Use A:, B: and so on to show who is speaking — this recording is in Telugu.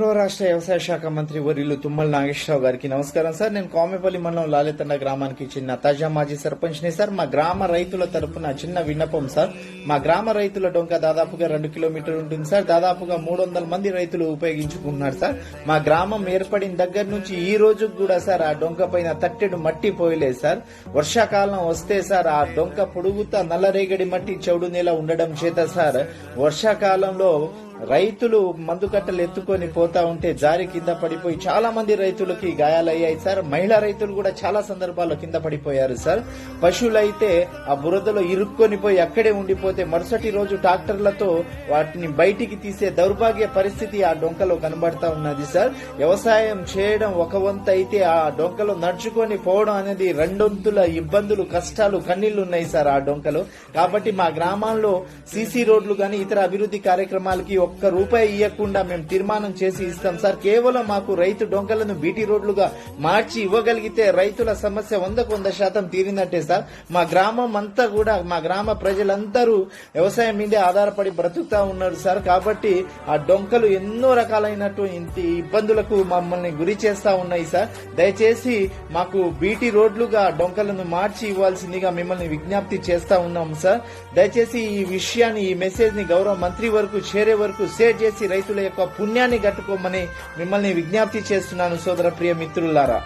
A: గౌరవ రాష్ట్ర వ్యవసాయ శాఖ మంత్రి వర్యులు తుమ్మల నాగేశ్వరరావు గారికి నమస్కారం సార్. నేను కోమేపల్లి మండలం లాలితండ గ్రామానికి చిన్న తాజా మాజీ సర్పంచ్ని సార్. మా గ్రామ రైతుల తరపున చిన్న విన్నపం సార్. మా గ్రామ రైతుల డొంక దాదాపుగా రెండు కిలోమీటర్లు ఉంటుంది సార్. దాదాపుగా మూడు వందల మంది రైతులు ఉపయోగించుకున్నారు సార్. మా గ్రామం ఏర్పడిన దగ్గర నుంచి ఈ రోజు కూడా సార్ ఆ డొంక పైన తట్టెడు మట్టి పోయలేదు సార్. వర్షాకాలం వస్తే సార్ ఆ డొంక పొడుగుతా నల్లరేగడి మట్టి చెవుడు నేల ఉండడం చేత సార్. వర్షాకాలంలో రైతులు మందు కట్టలు ఎత్తుకొని పోతా ఉంటే జారి కింద పడిపోయి చాలా మంది రైతులకి గాయాలయ్యాయి సార్. మహిళా రైతులు కూడా చాలా సందర్భాల్లో కింద పడిపోయారు సార్. పశువులైతే ఆ బురదలో ఇరుక్కొని పోయి అక్కడే ఉండిపోతే మరుసటి రోజు ట్రాక్టర్లతో వాటిని బయటికి తీసే దౌర్భాగ్య పరిస్థితి ఆ డొంకలో కనబడతా ఉన్నది సార్. వ్యవసాయం చేయడం ఒక వంతు అయితే ఆ డొంకలో నడుచుకొని పోవడం అనేది రెండొంతుల ఇబ్బందులు కష్టాలు కన్నీళ్ళు ఉన్నాయి సార్ ఆ డొంకలో. కాబట్టి మా గ్రామాల్లో సీసీ రోడ్లు గాని ఇతర అభివృద్ధి కార్యక్రమాలకి ఒక్క రూపాయి ఇవ్వకుండా మేము తీర్మానం చేసి ఇస్తాం. సార్ కేవలం మాకు రైతు డొంకలను బీటీ రోడ్లుగా మార్చి ఇవ్వగలిగితే రైతుల సమస్య వందకు వంద శాతం తీరినట్టే సార్ మా గ్రామం అంతా కూడా మా గ్రామ ప్రజలందరూ వ్యవసాయం మీదే ఆధారపడి బ్రతుకుతా ఉన్నారు సార్. కాబట్టి ఆ డొంకలు ఎన్నో రకాలైనటువంటి ఇబ్బందులకు మమ్మల్ని గురి చేస్తా ఉన్నాయి సార్. దయచేసి మాకు బీటీ రోడ్లుగా డొంకలను మార్చి ఇవ్వాల్సిందిగా మిమ్మల్ని విజ్ఞప్తి చేస్తా ఉన్నాం సార్. దయచేసి ఈ విషయాన్ని ఈ మెసేజ్ని గౌరవ మంత్రి వరకు చేరే వరకు షేర్ చేసి రైతుల యొక్క పుణ్యాన్ని గట్టుకోమని మిమ్మల్ని విజ్ఞప్తి చేస్తున్నాను సోదర ప్రియ మిత్రులారా.